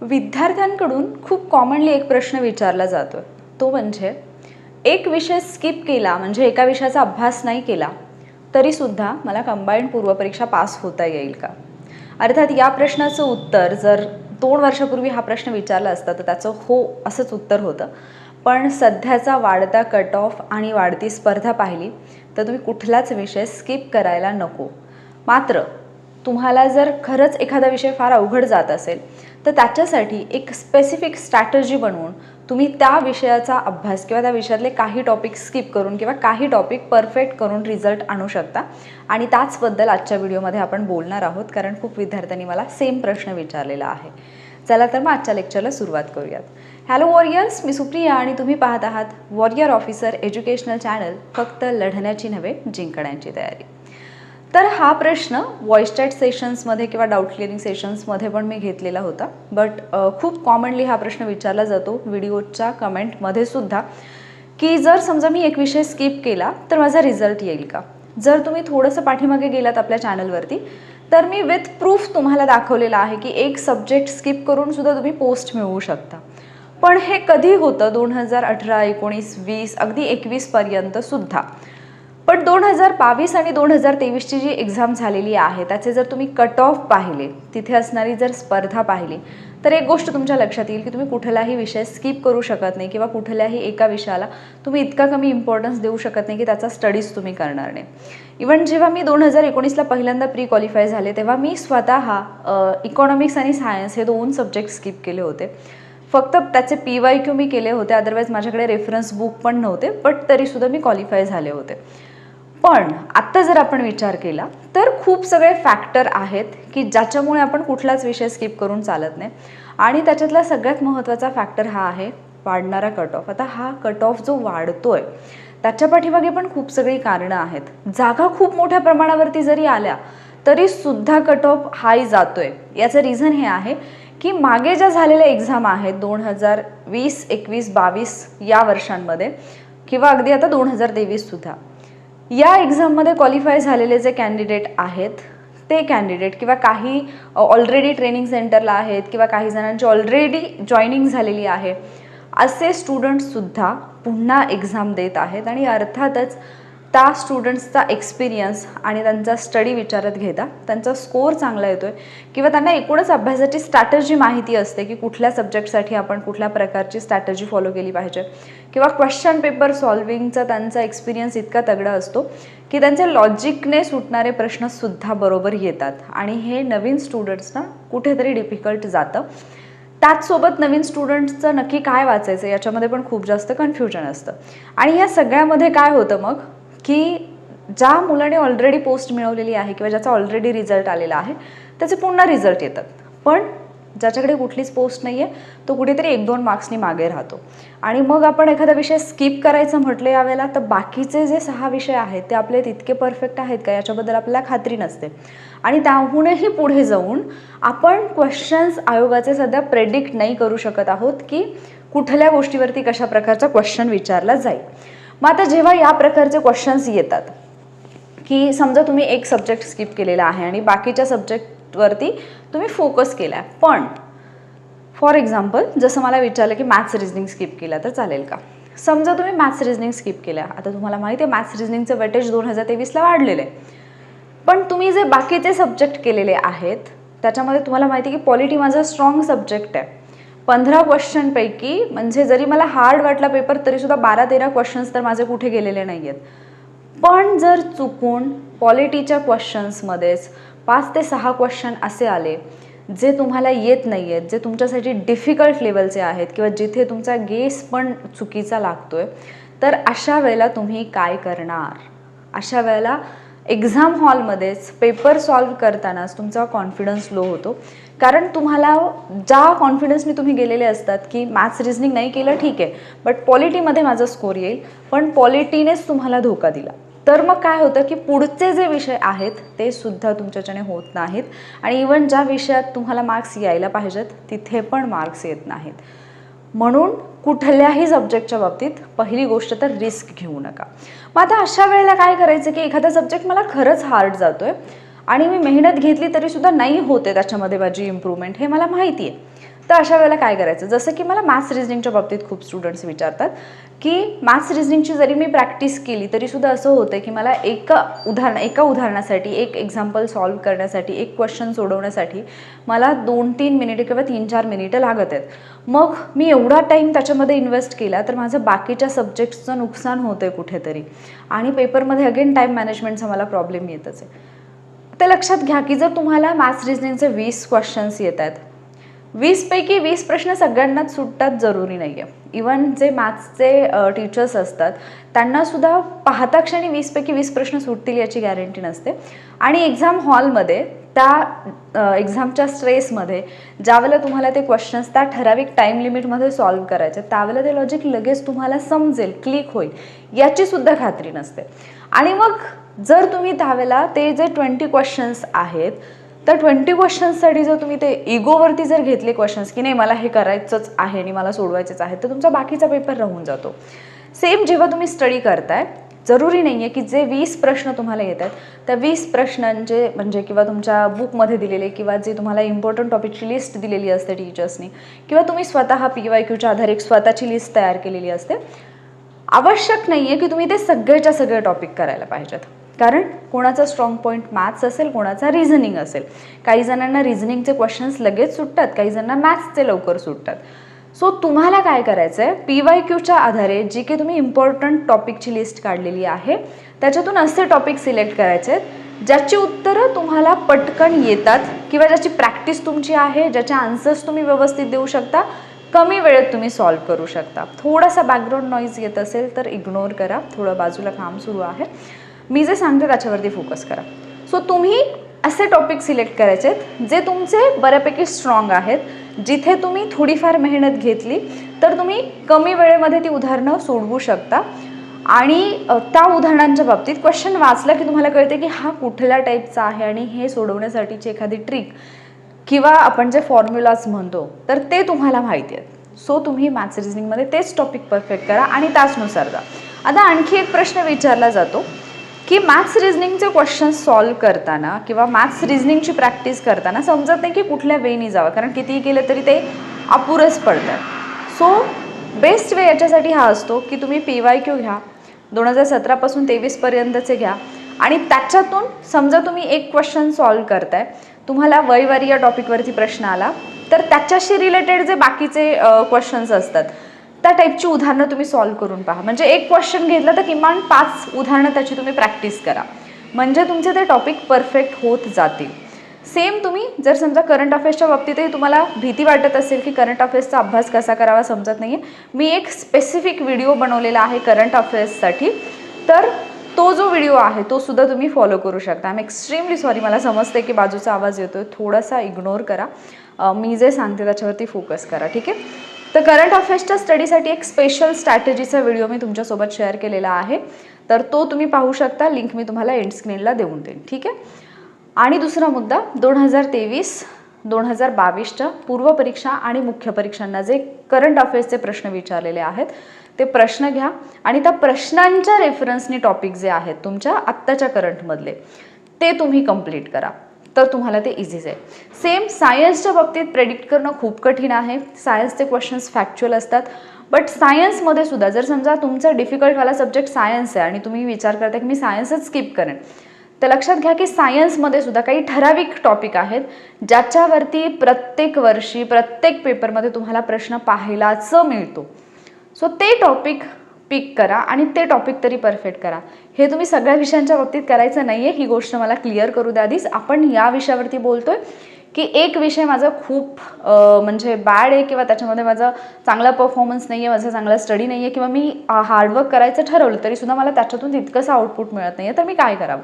विद्यार्थ्यांकडून खूप कॉमनली एक प्रश्न विचारला जातो तो म्हणजे एक विषय स्किप केला म्हणजे एका विषयाचा अभ्यास नाही केला तरीसुद्धा मला कंबाईंड पूर्वपरीक्षा पास होता येईल का? अर्थात या प्रश्नाचं उत्तर जर दोन वर्षापूर्वी हा प्रश्न विचारला असता तर त्याचं हो असंच उत्तर होतं. पण सध्याचा वाढता कट ऑफ आणि वाढती स्पर्धा पाहिली तर तुम्ही कुठलाच विषय स्किप करायला नको. मात्र तुम्हाला जर खरंच एखादा विषय फार अवघड जात असेल तर त्याच्यासाठी एक स्पेसिफिक स्ट्रॅटजी बनवून तुम्ही त्या विषयाचा अभ्यास किंवा त्या विषयातले काही टॉपिक स्किप करून किंवा काही टॉपिक परफेक्ट करून रिझल्ट आणू शकता. आणि त्याचबद्दल आजच्या व्हिडिओमध्ये आपण बोलणार आहोत कारण खूप विद्यार्थ्यांनी मला सेम प्रश्न विचारलेला आहे. चला तर मग आजच्या लेक्चरला सुरुवात करूयात. हॅलो वॉरियर्स मी सुप्रिया आणि तुम्ही पाहत आहात वॉरियर ऑफिसर एज्युकेशनल चॅनल फक्त लढण्याची नव्हे जिंकण्याची तयारी. तर हा प्रश्न व्हॉइस चॅट सेशन्समध्ये किंवा डाऊट क्लिअरिंग सेशन्समध्ये पण मी घेतलेला होता. बट खूप कॉमनली हा प्रश्न विचारला जातो व्हिडिओच्या कमेंटमध्ये सुद्धा. की जर समजा मी एक विषय स्किप केला तर माझा रिझल्ट येईल का? जर तुम्ही थोडंसं पाठीमागे गेलात आपल्या चॅनलवरती तर मी विथ प्रूफ तुम्हाला दाखवलेला आहे की एक सब्जेक्ट स्किप करून सुद्धा तुम्ही पोस्ट मिळवू शकता. पण हे कधी होतं? दोन हजार अठरा एकोणीस वीस अगदी एकवीसपर्यंत सुद्धा. पण दोन हजार बावीस आणि दोन हजार तेवीसची जी एक्झाम झालेली आहे त्याचे जर तुम्ही कट ऑफ पाहिले तिथे असणारी जर स्पर्धा पाहिली तर एक गोष्ट तुमच्या लक्षात येईल की तुम्ही कुठलाही विषय स्किप करू शकत नाही किंवा कुठल्याही एका विषयाला तुम्ही इतका कमी इम्पॉर्टन्स देऊ शकत नाही की त्याचा स्टडीज तुम्ही करणार नाही. इवन जेव्हा मी दोन हजार एकोणीसला पहिल्यांदा प्री क्वालिफाय झाले तेव्हा मी स्वतः इकॉनॉमिक्स आणि सायन्स हे दोन सब्जेक्ट स्किप केले होते. फक्त त्याचे पी वाय क्यू मी केले होते अदरवाईज माझ्याकडे रेफरन्स बुक पण नव्हते बट तरीसुद्धा मी क्वालिफाय झाले होते. पण आत्ता जर आपण विचार केला तर खूप सगळे फॅक्टर आहेत की ज्याच्यामुळे आपण कुठलाच विषय स्किप करून चालत नाही. आणि त्याच्यातला सगळ्यात महत्त्वाचा फॅक्टर हा आहे वाढणारा कट ऑफ आता हा कट ऑफ जो वाढतोय त्याच्या पाठीमागे पण खूप सगळी कारणं आहेत. जागा खूप मोठ्या प्रमाणावरती जरी आल्या तरी सुद्धा कट ऑफ हाय जातोय. याचं रिझन हे आहे की मागे ज्या झालेल्या एक्झाम आहेत दोन हजार वीस एकवीस बावीस या वर्षांमध्ये किंवा अगदी आता दोन हजार तेवीससुद्धा या एक्झाममध्ये क्वालिफाय झालेले जे कॅन्डिडेट आहेत ते कॅन्डिडेट किंवा काही ऑलरेडी ट्रेनिंग सेंटरला आहेत किंवा काही जणांची ऑलरेडी जॉईनिंग झालेली आहे असे स्टुडंट्ससुद्धा पुन्हा एक्झाम देत आहेत आणि अर्थातच त्या स्टुडंट्सचा एक्सपिरियन्स आणि त्यांचा स्टडी विचारात घेता त्यांचा स्कोअर चांगला येतो आहे किंवा त्यांना एकूणच अभ्यासाची स्ट्रॅटजी माहिती असते की कुठल्या सब्जेक्टसाठी आपण कुठल्या प्रकारची स्ट्रॅटजी फॉलो केली पाहिजे. किंवा क्वेश्चन पेपर सॉल्विंगचा त्यांचा एक्सपिरियन्स इतका तगडा असतो की त्यांचे लॉजिकने सुटणारे प्रश्नसुद्धा बरोबर येतात. आणि हे नवीन स्टुडंट्सना कुठेतरी डिफिकल्ट जातं. त्याचसोबत नवीन स्टुडंट्सचं नक्की काय वाचायचं याच्यामध्ये पण खूप जास्त कन्फ्युजन असतं. आणि या सगळ्यामध्ये काय होतं मग? की ज्या मुलाने ऑलरेडी पोस्ट मिळवलेली आहे किंवा ज्याचा ऑलरेडी रिझल्ट आलेला आहे त्याचे पुन्हा रिझल्ट येतात. पण ज्याच्याकडे कुठलीच पोस्ट नाही आहे तो कुठेतरी एक दोन मार्क्सनी मागे राहतो. आणि मग आपण एखादा विषय स्किप करायचं म्हटलं यावेळेला तर बाकीचे जे सहा विषय आहेत ते आपले तितके परफेक्ट आहेत का याच्याबद्दल आपल्याला खात्री नसते. आणि त्याहूनही पुढे जाऊन आपण क्वेश्चन्स आयोगाचे सध्या प्रेडिक्ट नाही करू शकत आहोत की कुठल्या गोष्टीवरती कशा प्रकारचा क्वेश्चन विचारला जाईल. मग आता जेव्हा या प्रकारचे क्वेश्चन्स येतात की समजा तुम्ही एक सब्जेक्ट स्किप केलेला आहे आणि बाकीच्या सब्जेक्टवरती तुम्ही फोकस केला आहे पण फॉर एक्झाम्पल जसं मला विचारलं की मॅथ्स रिजनिंग स्किप केला तर चालेल का? समजा तुम्ही मॅथ्स रिजनिंग स्किप केल्या आता तुम्हाला माहिती आहे मॅथ्स रिजनिंगचं वेटेज दोन हजार तेवीसला वाढलेलं आहे. पण तुम्ही जे बाकीचे सब्जेक्ट केलेले आहेत त्याच्यामध्ये तुम्हाला माहिती आहे की पॉलिटी माझा स्ट्रॉंग सब्जेक्ट आहे. पंधरा क्वेश्चनपैकी म्हणजे जरी मला हार्ड वाटला पेपर तरीसुद्धा बारा तेरा क्वेश्चन्स तर माझे कुठे गेलेले नाही आहेत पण जर चुकून पॉलिटीच्या क्वेश्चन्समध्येच पाच ते सहा क्वेश्चन असे आले जे तुम्हाला येत नाही आहेत जे तुमच्यासाठी डिफिकल्ट लेवलचे आहेत किंवा जिथे तुमचा गेस पण चुकीचा लागतो आहे तर अशा वेळेला तुम्ही काय करणार? अशा वेळेला एक्झाम हॉलमध्येच पेपर सॉल्व करतानाच तुमचा कॉन्फिडन्स लो होतो. कारण तुम्हाला ज्या कॉन्फिडन्सने तुम्ही गेलेले असतात की मॅथ्स रिझनिंग नाही केलं ठीक आहे. बट पॉलिटीमध्ये माझा स्कोर येईल. पण पॉलिटीनेच तुम्हाला धोका दिला. तर मग काय होतं की पुढचे जे विषय आहेत ते सुद्धा तुमच्याच्याने होत नाहीत. आणि इवन ज्या विषयात तुम्हाला मार्क्स यायला पाहिजेत तिथे पण मार्क्स येत नाहीत. म्हणून कुठल्याही सब्जेक्टच्या बाबतीत पहिली गोष्ट तर रिस्क घेऊ नका. मग आता अशा वेळेला काय करायचं की एखादा सब्जेक्ट मला खरंच हार्ड जातो आहे आणि मी मेहनत घेतली तरीसुद्धा नाही होते त्याच्यामध्ये माझी इम्प्रूव्हमेंट हे मला माहिती आहे तर अशा वेळेला काय करायचं? जसं की मला मॅथ्स रिजनिंगच्या बाबतीत खूप स्टुडंट्स विचारतात की मॅथ्स रिजनिंगची जरी मी प्रॅक्टिस केली तरीसुद्धा असं होतं की मला एका उदाहरण एका उदाहरणासाठी एक एक्झाम्पल सॉल्व करण्यासाठी एक क्वेश्चन सोडवण्यासाठी मला दोन तीन मिनिटं किंवा तीन चार मिनिटं लागत आहेत. मग मी एवढा टाईम त्याच्यामध्ये इन्व्हेस्ट केला तर माझं बाकीच्या सब्जेक्ट्सचं नुकसान होतं आहे कुठेतरी. आणि पेपरमध्ये अगेन टाईम मॅनेजमेंटचा मला प्रॉब्लेम येतच आहे. ते लक्षात घ्या की जर तुम्हाला मॅथ्स रिजनिंगचे वीस क्वेश्चन्स येत आहेत वीसपैकी वीस प्रश्न सगळ्यांनाच सुटतात जरुरी नाही आहे इवन जे मॅथ्सचे टीचर्स असतात त्यांनासुद्धा पाहता क्षणी वीसपैकी वीस प्रश्न सुटतील याची गॅरंटी नसते. आणि एक्झाम हॉलमध्ये त्या एक्झामच्या स्ट्रेसमध्ये ज्यावेळेला तुम्हाला ते क्वेश्चन्स त्या ठराविक टाईम लिमिटमध्ये सॉल्व्ह करायचे त्यावेळेला ते लॉजिक लगेच तुम्हाला समजेल क्लिक होईल याची सुद्धा खात्री नसते. आणि मग जर तुम्ही त्यावेळेला ते जे ट्वेंटी क्वेश्चन्स आहेत तर ट्वेंटी क्वेश्चन्ससाठी जर तुम्ही ते इगोवरती जर घेतले क्वेश्चन्स की नाही मला हे करायचंच आहे आणि मला सोडवायचेच आहे तर तुमचा बाकीचा पेपर राहून जातो. सेम जेव्हा तुम्ही स्टडी करताय जरुरी नाही आहे की जे वीस प्रश्न तुम्हाला येत आहेत त्या वीस प्रश्नांचे म्हणजे किंवा तुमच्या बुकमध्ये दिलेले किंवा जे तुम्हाला इम्पॉर्टंट टॉपिकची लिस्ट दिलेली असते टीचर्सनी किंवा तुम्ही स्वतः पी वाय क्यूच्या आधारे एक स्वतःची लिस्ट तयार केलेली असते आवश्यक नाही आहे की तुम्ही ते सगळेच्या सगळे टॉपिक करायला पाहिजेत. कारण कोणाचा स्ट्रॉंग पॉईंट मॅथ्स असेल कोणाचा रिझनिंग असेल. काही जणांना रिझनिंगचे क्वेश्चन्स लगेच सुटतात काही जणांना मॅथ्सचे लवकर सुटतात. सो तुम्हाला काय करायचं आहे पी वाय क्यूच्या आधारे जी काही तुम्ही इम्पॉर्टंट टॉपिकची लिस्ट काढलेली आहे त्याच्यातून असे टॉपिक सिलेक्ट करायचे आहेत ज्याची उत्तरं तुम्हाला पटकन येतात किंवा ज्याची प्रॅक्टिस तुमची आहे ज्याचे आन्सर्स तुम्ही व्यवस्थित देऊ शकता कमी वेळेत तुम्ही सॉल्व्ह करू शकता. थोडासा बॅकग्राऊंड नॉईज येत असेल तर इग्नोर करा. थोडं बाजूला काम सुरू आहे. मी जे सांगते त्याच्यावरती फोकस करा. सो तुम्ही असे टॉपिक सिलेक्ट करायचे आहेत जे तुमचे बऱ्यापैकी स्ट्रॉंग आहेत जिथे तुम्ही थोडीफार मेहनत घेतली तर तुम्ही कमी वेळेमध्ये ती उदाहरणं सोडवू शकता. आणि त्या उदाहरणांच्या बाबतीत क्वेश्चन वाचला की तुम्हाला कळते की हा कुठल्या टाईपचा आहे आणि हे सोडवण्यासाठीची एखादी ट्रिक किंवा आपण जे फॉर्म्युलाज म्हणतो तर ते तुम्हाला माहिती आहेत. सो तुम्ही मॅथ्स रिजनिंगमध्ये तेच टॉपिक परफेक्ट करा आणि त्याचनुसार जा. आता आणखी एक प्रश्न विचारला जातो. की मॅथ्स रिझनिंगचे क्वेश्चन सॉल्व्ह करताना किंवा मॅथ्स रिझनिंगची प्रॅक्टिस करताना समजत नाही की कुठल्या वेनी जावं. कारण कितीही केलं तरी ते अपुरच पडतं सो बेस्ट वे याच्यासाठी हा असतो की तुम्ही पी वाय क्यू घ्या दोन हजार सतरापासून तेवीसपर्यंतचे घ्या आणि त्याच्यातून समजा तुम्ही एक क्वेश्चन सॉल्व्ह करताय तुम्हाला वयवारी या टॉपिकवरती प्रश्न आला तर त्याच्याशी रिलेटेड जे बाकीचे क्वेश्चन्स असतात त्या टाईपची उदाहरणं तुम्ही सॉल्व्ह करून पहा. म्हणजे एक क्वेश्चन घेतलं तर किमान पाच उदाहरणं त्याची तुम्ही प्रॅक्टिस करा. म्हणजे तुमचे ते टॉपिक परफेक्ट होत जातील. सेम तुम्ही जर समजा करंट अफेअर्सच्या बाबतीतही तुम्हाला भीती वाटत असेल की करंट अफेअर्सचा अभ्यास कसा करावा समजत नाही आहे मी एक स्पेसिफिक व्हिडिओ बनवलेला आहे करंट अफेअर्ससाठी तर तो जो व्हिडिओ आहे तो सुद्धा तुम्ही फॉलो करू शकता. आय एम एक्स्ट्रीमली सॉरी मला समजते की बाजूचा आवाज येतोय. थोडासा इग्नोर करा. मी जे सांगते त्याच्यावरती फोकस करा ठीक आहे? तर करंट अफेअर्सच्या स्टडीसाठी एक स्पेशल स्ट्रॅटेजीचा व्हिडिओ मी तुमच्यासोबत शेअर केलेला आहे. तर तो तुम्ही पाहू शकता. लिंक मी तुम्हाला एंड स्क्रीनला देऊन देईन. ठीक आहे? आणि दुसरा मुद्दा दोन हजार तेवीस दोन हजार बावीसच्या पूर्वपरीक्षा आणि मुख्य परीक्षांना जे करंट अफेअर्सचे प्रश्न विचारलेले आहेत ते प्रश्न घ्या. आणि त्या प्रश्नांच्या रेफरन्सनी टॉपिक जे आहेत तुमच्या आत्ताच्या करंटमधले ते तुम्ही कंप्लीट करा. तर तुम्हाला ते इझीच आहे सेम सायन्सच्या बाबतीत प्रेडिक्ट करणं खूप कठीण आहे. सायन्सचे क्वेश्चन्स फॅक्च्युअल असतात. बट सायन्समध्ये सुद्धा जर समजा तुमचा डिफिकल्टवाला सब्जेक्ट सायन्स आहे आणि तुम्ही विचार करता की मी सायन्सच स्किप करेन तर लक्षात घ्या की सायन्समध्ये सुद्धा काही ठराविक टॉपिक आहेत ज्याच्यावरती प्रत्येक वर्षी प्रत्येक पेपरमध्ये तुम्हाला प्रश्न पाहायलाच मिळतो. सो ते टॉपिक पिक करा आणि ते टॉपिक तरी परफेक्ट करा. हे तुम्ही सगळ्या विषयांच्या बाबतीत करायचं नाही आहे ही गोष्ट मला क्लिअर करू द्या आधीच. आपण या विषयावरती बोलतोय की एक विषय माझा खूप म्हणजे बॅड आहे किंवा त्याच्यामध्ये माझा चांगला परफॉर्मन्स नाही आहे माझा चांगला स्टडी नाही आहे किंवा मी हार्डवर्क करायचं ठरवलं तरीसुद्धा मला त्याच्यातून तितकंसं आउटपुट मिळत नाही आहे तर मी काय करावं?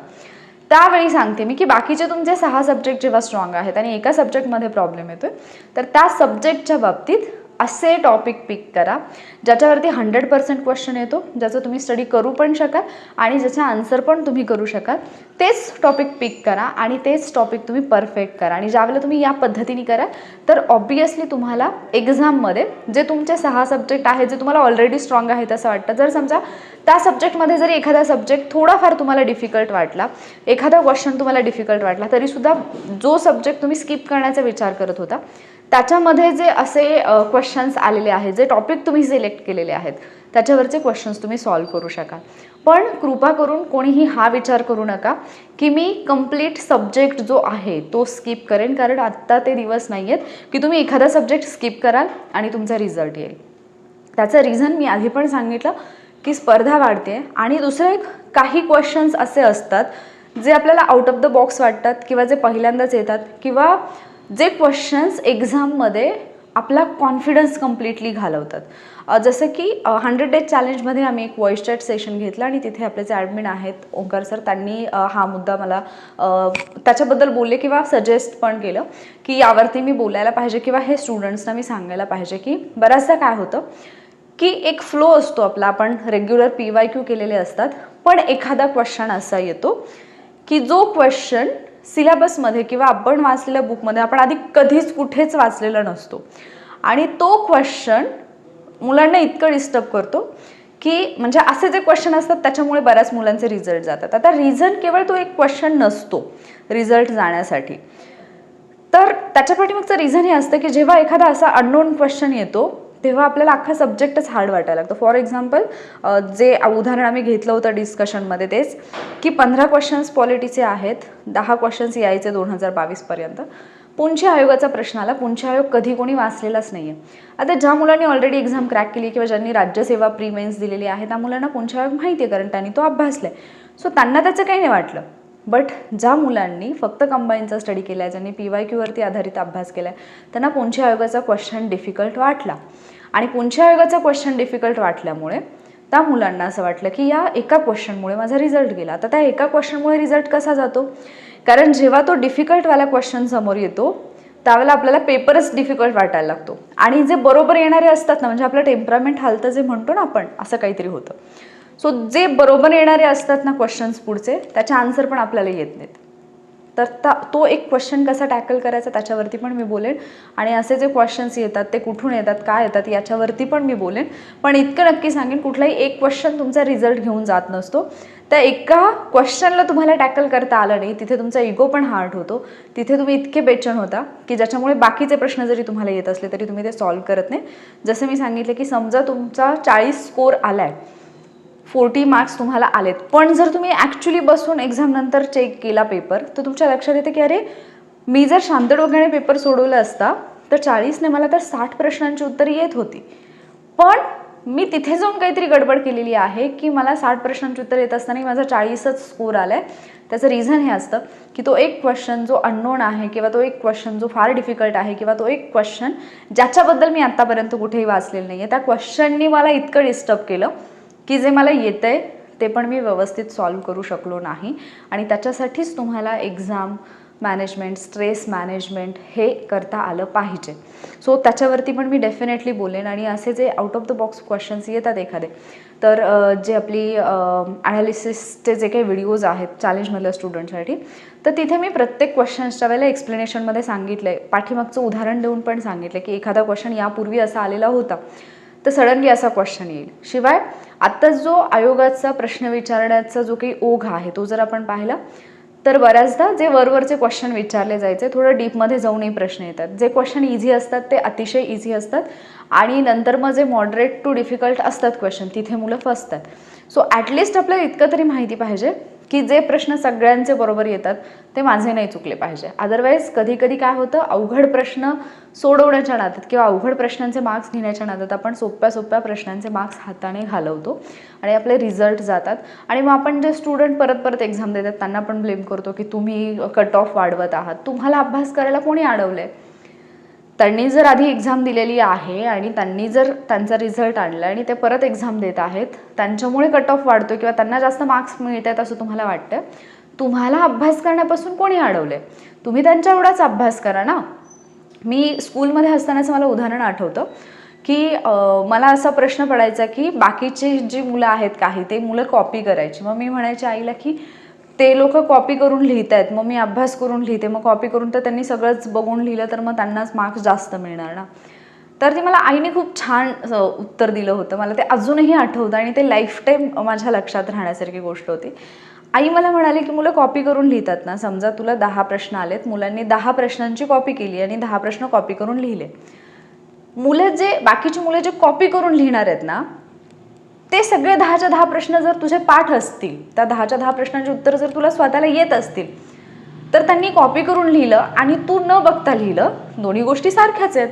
त्यावेळी सांगते मी की बाकीचे तुमचे सहा सब्जेक्ट जेव्हा स्ट्रॉंग आहेत आणि एका सब्जेक्टमध्ये प्रॉब्लेम येतोय तर त्या सब्जेक्टच्या बाबतीत असे टॉपिक पिक करा ज्याच्यावरती हंड्रेड पर्सेंट क्वेश्चन येतो ज्याचं तुम्ही स्टडी करू पण शकाल आणि ज्याचा आन्सर पण तुम्ही करू शकाल. तेच टॉपिक पिक करा आणि तेच टॉपिक तुम्ही परफेक्ट करा. आणि ज्यावेळेला तुम्ही या पद्धतीने करा तर ऑब्वियसली तुम्हाला एक्झाममध्ये जे तुमचे सहा सब्जेक्ट आहेत जे तुम्हाला ऑलरेडी स्ट्रॉंग आहेत असं वाटतं. जर समजा त्या सब्जेक्टमध्ये जरी एखादा सब्जेक्ट थोडाफार तुम्हाला डिफिकल्ट वाटला एखादा क्वेश्चन तुम्हाला डिफिकल्ट वाटला तरीसुद्धा जो सब्जेक्ट तुम्ही स्किप करण्याचा विचार करत होता त्याच्यामध्ये जे असे क्वेश्चन्स आलेले आहेत जे टॉपिक तुम्ही सिलेक्ट केलेले आहेत त्याच्यावरचे क्वेश्चन्स तुम्ही सॉल्व्ह करू शकाल. पण कृपा करून कोणीही हा विचार करू नका की मी कंप्लीट सब्जेक्ट जो आहे तो स्किप करेन कारण आत्ता ते दिवस नाही आहेत की तुम्ही एखादा सब्जेक्ट स्किप कराल आणि तुमचा रिझल्ट येईल. त्याचं रिझन मी आधी पण सांगितलं की स्पर्धा वाढते आणि दुसरे एक काही क्वेश्चन्स असे असतात जे आपल्याला आउट ऑफ द बॉक्स वाटतात किंवा जे पहिल्यांदाच येतात किंवा जे क्वेश्चन्स एक्झाममध्ये आपला कॉन्फिडन्स कम्प्लिटली घालवतात. जसं की हंड्रेड डेज चॅलेंजमध्ये आम्ही एक वॉइस चॅट सेशन घेतलं आणि तिथे आपले जे ॲडमिन आहेत ओंकार सर त्यांनी हा मुद्दा मला त्याच्याबद्दल बोलले किंवा सजेस्ट पण केलं की यावरती मी बोलायला पाहिजे किंवा हे स्टुडंट्सना मी सांगायला पाहिजे की बऱ्याचदा काय होतं की एक फ्लो असतो आपला आपण रेग्युलर पी वाय क्यू केलेले असतात पण एखादा क्वेश्चन असा येतो की जो क्वेश्चन सिलेबसमध्ये किंवा आपण वाचलेल्या बुकमध्ये आपण आधी कधीच कुठेच वाचलेला नसतो. आणि तो क्वेश्चन मुलांना इतकं डिस्टर्ब करतो की म्हणजे असे जे क्वेश्चन असतात त्याच्यामुळे बऱ्याच मुलांचे रिझल्ट जातात. आता रिझन केवळ तो एक क्वेश्चन नसतो रिझल्ट जाण्यासाठी. तर त्याच्या पाठीमागचं रिझन हे असतं की जेव्हा एखादा असा अननोन क्वेश्चन येतो तेव्हा आपल्याला अख्खा सब्जेक्टच हार्ड वाटायला लागतो. फॉर एक्झाम्पल जे उदाहरण आम्ही घेतलं होतं डिस्कशनमध्ये तेच की पंधरा क्वेश्चन्स पॉलिटीचे आहेत दहा क्वेश्चन्स यायचे दोन हजार बावीसपर्यंत पुंछे आयोगाचा प्रश्न आला पुंछे आयोग कधी कोणी वाचलेलाच नाही आहे आता ज्या मुलांनी ऑलरेडी एक्झाम क्रॅक केली किंवा ज्यांनी राज्यसेवा प्री मेन्स दिलेली आहे त्या मुलांना पुंछे आयोग माहिती आहे कारण त्यांनी तो अभ्यासला आहे सो त्यांना त्याचं काही नाही वाटलं. बट ज्या मुलांनी फक्त कंबाईनचा स्टडी केला आहे ज्यांनी पी वाय क्यूवरती आधारित अभ्यास केला आहे त्यांना पुंछे आयोगाचा क्वेश्चन डिफिकल्ट वाटला. आणि पुंछे आयोगाचा क्वेश्चन डिफिकल्ट वाटल्यामुळे त्या मुलांना असं वाटलं की या एका क्वेश्चनमुळे माझा रिझल्ट गेला. आता त्या एका क्वेश्चनमुळे रिझल्ट कसा जातो? कारण जेव्हा तो डिफिकल्टवाला क्वेश्चन समोर येतो त्यावेळेला आपल्याला पेपरच डिफिकल्ट वाटायला लागतो. आणि जे बरोबर येणारे असतात ना म्हणजे आपलं टेम्परामेंट हालतं जे म्हणतो ना आपण असं काहीतरी होतं. सो जे बरोबर येणारे असतात ना क्वेश्चन्स पुढचे त्याचे आन्सर पण आपल्याला येत नाहीत. तर ता तो एक क्वेश्चन कसा टॅकल करायचा त्याच्यावरती पण मी बोलेन. आणि असे जे क्वेश्चन्स येतात ते कुठून येतात काय येतात याच्यावरती पण मी बोलेन. पण इतकं नक्की सांगेन कुठलाही एक क्वेश्चन तुमचा रिझल्ट घेऊन जात नसतो. त्या एका क्वेश्चनला तुम्हाला टॅकल करता आलं नाही तिथे तुमचा इगो पण हार्ट होतो. तिथे तुम्ही इतके बेचन होता की ज्याच्यामुळे बाकीचे प्रश्न जरी तुम्हाला येत असले तरी तुम्ही ते सॉल्व्ह करत नाही. जसं मी सांगितलं की समजा तुमचा चाळीस स्कोर आलाय फोर्टी मार्क्स तुम्हाला आलेत. पण जर तुम्ही ॲक्च्युली बसून एक्झामनंतर चेक केला पेपर तर तुमच्या लक्षात येते की अरे मी जर शांत डोक्याने पेपर सोडवला असता तर चाळीसने मला तर साठ प्रश्नांची उत्तरे येत होती. पण मी तिथे जाऊन काहीतरी गडबड केलेली आहे की मला साठ प्रश्नांची उत्तर येत असताना माझा चाळीसच स्कोर आहे त्याचं रिझन हे असतं की तो एक क्वेश्चन जो अननोन आहे किंवा तो एक क्वेश्चन जो फार डिफिकल्ट आहे किंवा तो एक क्वेश्चन ज्याच्याबद्दल मी आत्तापर्यंत कुठेही वाचलेलं नाही आहे त्या क्वेश्चननी मला इतकं डिस्टर्ब केलं की जे मला येतं आहे ते पण मी व्यवस्थित सॉल्व करू शकलो नाही. आणि त्याच्यासाठीच तुम्हाला एक्झाम मॅनेजमेंट स्ट्रेस मॅनेजमेंट हे करता आलं पाहिजे. सो त्याच्यावरती पण मी डेफिनेटली बोलेन आणि असे जे out of the box questions येतात एखादे तर जे आपली ॲनालिसिसचे जे काही व्हिडिओज आहेत चॅलेंजमधल्या स्टुडंटसाठी तर तिथे मी प्रत्येक क्वेश्चन्सच्या वेळेला एक्सप्लेनेशनमध्ये सांगितलं आहे पाठीमागचं उदाहरण देऊन पण सांगितलं की एखादा क्वेश्चन यापूर्वी असा आलेला होता तर सडनली असा क्वेश्चन येईल. शिवाय आत्ता जो आयोगाचा प्रश्न विचारण्याचा जो काही ओघ आहे तो जर आपण पाहिला तर बऱ्याचदा जे वरवरचे क्वेश्चन विचारले जायचे थोडं डीपमध्ये जाऊनही प्रश्न येतात. जे क्वेश्चन इझी असतात ते अतिशय इझी असतात. आणि नंतर मग जे मॉडरेट टू डिफिकल्ट असतात क्वेश्चन तिथे मुलं फसतात. सो ॲटलिस्ट आपल्याला इतकं तरी माहिती पाहिजे की जे प्रश्न सगळ्यांचे बरोबर येतात ते माझे नाही चुकले पाहिजे. अदरवाईज कधी कधी काय होतं अवघड प्रश्न सोडवण्याच्या नादात किंवा अवघड प्रश्नांचे मार्क्स घेण्याच्या नादात आपण सोप्या सोप्या प्रश्नांचे मार्क्स हाताने घालवतो आणि आपले रिझल्ट जातात. आणि मग आपण जे स्टुडंट परत परत एक्झाम देतात त्यांना पण ब्लेम करतो की तुम्ही कट ऑफ वाढवत आहात. तुम्हाला अभ्यास करायला कोणी अडवलं आहे त्यांनी जर आधी एक्झाम दिलेली आहे आणि त्यांनी जर त्यांचा रिझल्ट आणला आणि ते परत एक्झाम देत आहेत त्यांच्यामुळे कट ऑफ वाढतो किंवा त्यांना जास्त मार्क्स मिळत आहेत असं तुम्हाला वाटतं? तुम्हाला अभ्यास करण्यापासून कोणी अडवलं तुम्ही त्यांच्या एवढाच अभ्यास करा ना. मी स्कूलमध्ये असतानाचं मला उदाहरण आठवतं की मला असा प्रश्न पडायचा की बाकीची जी मुलं आहेत काही ते मुलं कॉपी करायची. मग मी म्हणायची आईला की ते लोक कॉपी करून लिहित आहेत मग मी अभ्यास करून लिहिते. मग कॉपी करून तर त्यांनी सगळंच बघून लिहिलं तर मग त्यांनाच मार्क्स जास्त मिळणार ना? तर ती मला आईने खूप छान उत्तर दिलं होतं. मला ते अजूनही आठवतं आणि ते लाईफ टाईम माझ्या लक्षात राहण्यासारखी गोष्ट होती. आई मला म्हणाली की मुलं कॉपी करून लिहितात ना? समजा तुला दहा प्रश्न आलेत. मुलांनी दहा प्रश्नांची कॉपी केली आणि दहा प्रश्न कॉपी करून लिहिले. मुलं जे बाकीची मुलं जे कॉपी करून लिहिणार आहेत ना ते सगळे दहाच्या दहा प्रश्न जर तुझे पाठ असतील त्या दहाच्या दहा प्रश्नांची उत्तर जर तुला स्वतःला येत असतील तर त्यांनी कॉपी करून लिहिलं आणि तू न बघता लिहिलं दोन्ही गोष्टी सारख्याच आहेत.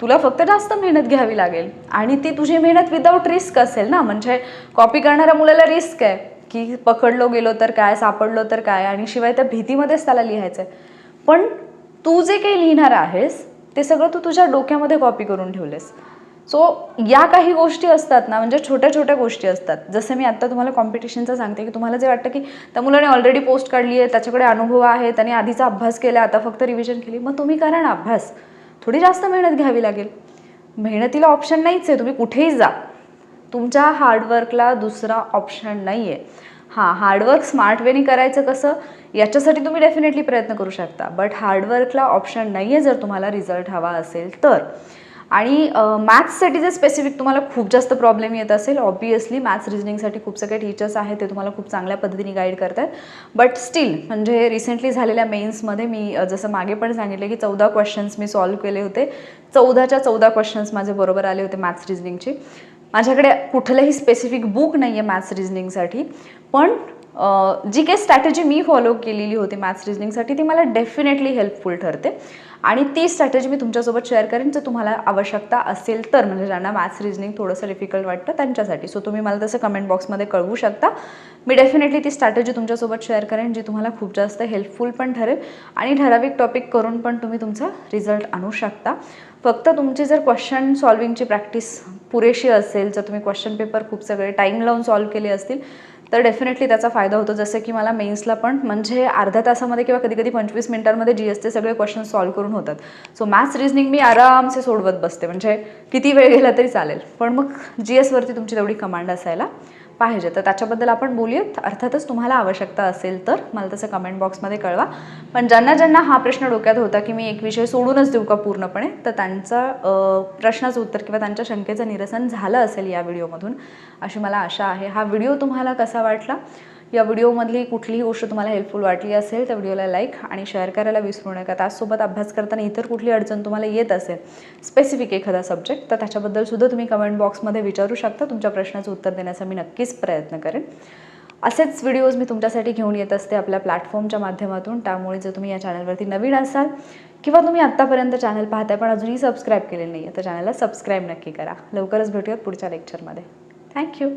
तुला फक्त जास्त मेहनत घ्यावी लागेल आणि ती तुझी मेहनत विदाऊट रिस्क असेल ना? म्हणजे कॉपी करणाऱ्या मुलाला रिस्क आहे की पकडलो गेलो तर काय सापडलो तर काय आणि शिवाय त्या भीतीमध्येच त्याला लिहायचं आहे पण तू जे काही लिहिणार आहेस ते सगळं तू तुझ्या डोक्यामध्ये कॉपी करून ठेवलेस. सो या काही गोष्टी असतात ना म्हणजे छोट्या छोट्या गोष्टी असतात. जसं मी आत्ता तुम्हाला कॉम्पिटिशनचं सांगते की तुम्हाला जे वाटतं की त्या मुलाने ऑलरेडी पोस्ट काढली आहे त्याच्याकडे अनुभव आहे त्याने आधीचा अभ्यास केला आता फक्त रिव्हिजन केली मग तुम्ही करा ना अभ्यास. थोडी जास्त मेहनत घ्यावी लागेल. मेहनतीला ऑप्शन नाहीच आहे तुम्ही कुठेही जा. तुमच्या हार्डवर्कला दुसरा ऑप्शन नाही आहे हां हार्डवर्क स्मार्ट वेनी करायचं कसं? याच्यासाठी तुम्ही डेफिनेटली प्रयत्न करू शकता. बट हार्डवर्कला ऑप्शन नाही आहे जर तुम्हाला रिझल्ट हवा असेल तर. आणि मॅथ्ससाठी जे स्पेसिफिक तुम्हाला खूप जास्त प्रॉब्लेम येत असेल ऑब्वियसली मॅथ्स रिजनिंगसाठी खूप सगळे टीचर्स आहेत ते तुम्हाला खूप चांगल्या पद्धतीने गाईड करतात. बट स्टील म्हणजे रिसेंटली झालेल्या मेन्समध्ये मी जसं मागे पण सांगितलं की चौदा क्वेश्चन्स मी सॉल्व्ह केले होते. चौदाच्या चौदा क्वेश्चन्स माझे बरोबर आले होते मॅथ्स रिजनिंगचे माझ्याकडे कुठलंही स्पेसिफिक बुक नाही आहे मॅथ्स रिजनिंगसाठी पण जी काही स्ट्रॅटेजी मी फॉलो केलेली होती मॅथ्स रिजनिंगसाठी ती मला डेफिनेटली हेल्पफुल ठरते. आणि ती स्ट्रॅटेजी मी तुमच्यासोबत शेअर करेन. जर तुम्हाला आवश्यकता असेल तर म्हणजे ज्यांना मॅथ्स रिजनिंग थोडंसं डिफिकल्ट वाटतं त्यांच्यासाठी. सो तुम्ही मला तसं कमेंट बॉक्समध्ये कळवू शकता. मी डेफिनेटली ती स्ट्रॅटेजी तुमच्यासोबत शेअर करेन जी तुम्हाला खूप जास्त हेल्पफुल पण ठरेल. आणि ठराविक टॉपिक करून पण तुम्ही तुमचा रिझल्ट आणू शकता. फक्त तुमची जर क्वेश्चन सॉल्विंगची प्रॅक्टिस पुरेशी असेल जर तुम्ही क्वेश्चन पेपर खूप सगळे टाईम लावून सॉल्व्ह केले असतील तर डेफिनेटली त्याचा फायदा होतो. जसं की मला मेन्सला पण म्हणजे अर्ध्या तासामध्ये किंवा कधी कधी पंचवीस मिनिटांमध्ये जी एसचे सगळे क्वेश्चन सॉल्व्ह करून होतात. सो मॅथ्स रिजनिंग मी आरामसे सोडवत बसते. म्हणजे किती वेळ गेला तरी चालेल. पण मग जी एसवरती तुमची तेवढी कमांड असायला पाहिजे. तर त्याच्याबद्दल आपण बोलूयात. अर्थातच तुम्हाला आवश्यकता असेल तर मला तसं कमेंट बॉक्समध्ये कळवा. पण ज्यांना ज्यांना हा प्रश्न डोक्यात होता की मी एक विषय सोडूनच देऊ का पूर्णपणे तर त्यांचा प्रश्नाचं उत्तर किंवा त्यांच्या शंकेचं निरसन झालं असेल या व्हिडिओमधून अशी मला आशा आहे. हा व्हिडिओ तुम्हाला कसा वाटला? या व्हिडिओमधली कुठलीही गोष्ट तुम्हाला हेल्पफुल वाटली असेल तर व्हिडिओला लाईक आणि शेअर करायला विसरू नका. त्याचसोबत अभ्यास करताना इतर कुठली अडचण तुम्हाला येत असेल स्पेसिफिक एखादा सब्जेक्ट तर त्याच्याबद्दल सुद्धा तुम्ही कमेंट बॉक्समध्ये विचारू शकता. तुमच्या प्रश्नाचं उत्तर देण्याचा मी नक्कीच प्रयत्न करेन. असेच व्हिडिओज मी तुमच्यासाठी घेऊन येत असते आपल्या प्लॅटफॉर्मच्या माध्यमातून. त्यामुळे जर तुम्ही या चॅनलवरती नवीन असाल किंवा तुम्ही आत्तापर्यंत चॅनल पाहताय पण अजूनही सबस्क्राईब केलेलं नाही आहे तर चॅनलला सबस्क्राईब नक्की करा. लवकरच भेटूयात पुढच्या लेक्चरमध्ये थँक्यू